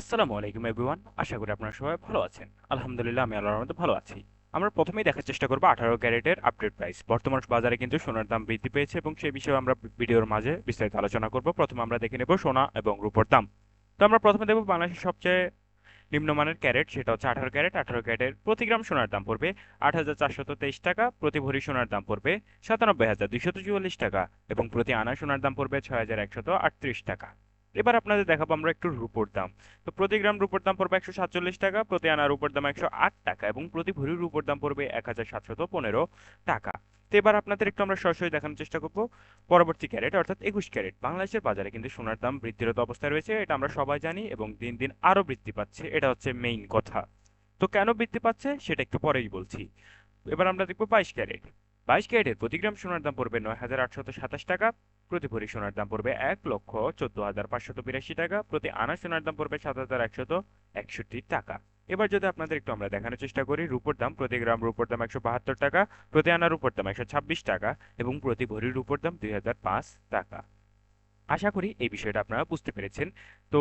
আসসালামু আলাইকুম এভরিওয়ান আশা করি আপনারা সবাই ভালো আছেন। আলহামদুলিল্লাহ, আমি আল্লাহর রহমতে ভালো আছি। আমরা প্রথমেই দেখার চেষ্টা করব আঠারো ক্যারেটের আপডেট প্রাইস বর্তমান বাজারে কিন্তু সোনার দাম বৃদ্ধি পেয়েছে এবং সেই বিষয়ে আমরা ভিডিওর মাঝে বিস্তারিত আলোচনা করব। প্রথমে আমরা দেখে নেব সোনা এবং রূপোর দাম। তো আমরা প্রথমে দেখব বাংলাদেশের সবচেয়ে নিম্নমানের ক্যারেট, সেটা হচ্ছে আঠারো ক্যারেট। আঠারো ক্যারেটের প্রতি গ্রাম সোনার দাম পড়বে আট হাজার চারশত তেইশ টাকা, প্রতি ভরি সোনার দাম পড়বে সাতানব্বই হাজার দুইশত চুয়াল্লিশ টাকা এবং প্রতি আনা সোনার দাম পড়বে ছয় হাজার একশত আটত্রিশ টাকা। এবার আপনাদের দেখাবো আমরা একটু রুপোর দাম। তো প্রতি গ্রাম রুপোর দাম পড়বে একশো সাতচল্লিশ টাকা, প্রতি আনা রূপোর দাম একশো আট টাকা এবং প্রতি ভরি রূপোর দাম পড়বে এক হাজার সাতশত পনেরো টাকা। তো এবার আপনাদের একটু আমরা সরাসরি দেখানোর চেষ্টা করব পরবর্তী ক্যারেট, অর্থাৎ একুশ ক্যারেট। বাংলাদেশের বাজারে কিন্তু সোনার দাম বৃদ্ধিরত অবস্থায় রয়েছে, এটা আমরা সবাই জানি এবং দিন দিন আরও বৃদ্ধি পাচ্ছে, এটা হচ্ছে মেইন কথা। তো কেন বৃদ্ধি পাচ্ছে সেটা একটু পরেই বলছি। এবার আমরা দেখব বাইশ ক্যারেট। বাইশ ক্যারেটের প্রতি গ্রাম সোনার দাম পড়বে নয় হাজার আটশত সাতাশ টাকা প্রতি ভরি সোনার দাম পড়বে এক লক্ষ চোদ্দ হাজার পাঁচশত বিরাশি টাকা, প্রতি আনা সোনার দাম পড়বে সাত হাজার একশত একষট্টি টাকা। এবার যদি আপনাদের একটু আমরা দেখানোর চেষ্টা করি, রূপোর দাম প্রতি গ্রাম রূপোর দাম একশো বাহাত্তর টাকা, প্রতি আনা রূপোর দাম একশো ছাব্বিশ টাকা এবং প্রতি ভরি রূপোর দাম দুই হাজার পাঁচ টাকা। আশা করি এই বিষয়টা আপনারা বুঝতে পেরেছেন। তো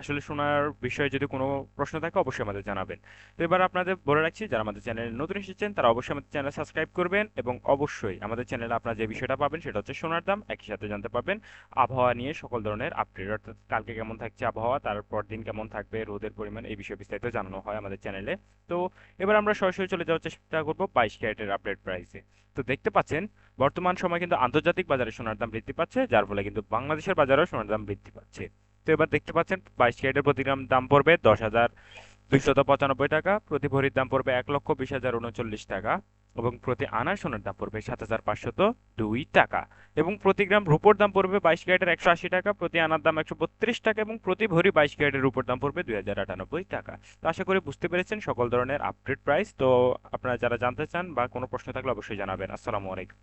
আসলে শোনার বিষয়ে যদি কোনো প্রশ্ন থাকে, অবশ্যই আমাদের জানাবেন। তো এবার আপনাদের বলে রাখছি, যারা আমাদের চ্যানেলে নতুন এসেছেন, তারা অবশ্যই আমাদের চ্যানেল সাবস্ক্রাইব করবেন এবং অবশ্যই আমাদের চ্যানেলে আপনারা যে বিষয়টা পাবেন, সেটা হচ্ছে সোনার দাম। একই সাথে জানতে পারবেন আবহাওয়া নিয়ে সকল ধরনের আপডেট অর্থাৎ কালকে কেমন থাকছে আবহাওয়া, তারপর দিন কেমন থাকবে, রোদের পরিমাণ, এই বিষয়ে বিস্তারিত জানানো হয় আমাদের চ্যানেলে। তো এবার আমরা সরাসরি চলে যাওয়ার চেষ্টা করব বাইশ ক্যারেটের আপডেট প্রাইসে তো দেখতে পাচ্ছেন, বর্তমান সময় কিন্তু আন্তর্জাতিক বাজারে সোনার দাম বৃদ্ধি পাচ্ছে, যার ফলে কিন্তু বাংলাদেশের বাজারেও সোনার দাম বৃদ্ধি পাচ্ছে। তো এবার দেখতে পাচ্ছেন বাইশ ক্যারেটের প্রতি গ্রাম দাম পড়বে দশ হাজার দুইশত পঁচানব্বই টাকা। প্রতি ভরির দাম পড়বে এক লক্ষ বিশ হাজার উনচল্লিশ টাকা এবং প্রতি আনা সোনার দাম পড়বে সাত হাজার পাঁচশত দুই টাকা। এবং প্রতি গ্রাম রূপোর দাম পড়বে বাইশ ক্যারেটের একশো আশি টাকা, প্রতি আনার দাম একশো বত্রিশ টাকা এবং প্রতি ভরি বাইশ ক্যারেটের রূপোর দাম পড়বে দুই হাজার আটানব্বই টাকা। তো আশা করি বুঝতে পেরেছেন সকল ধরনের আপডেট প্রাইস তো আপনারা যারা জানতে চান বা কোনো প্রশ্ন থাকলে অবশ্যই জানাবেন। আসসালামু আলাইকুম।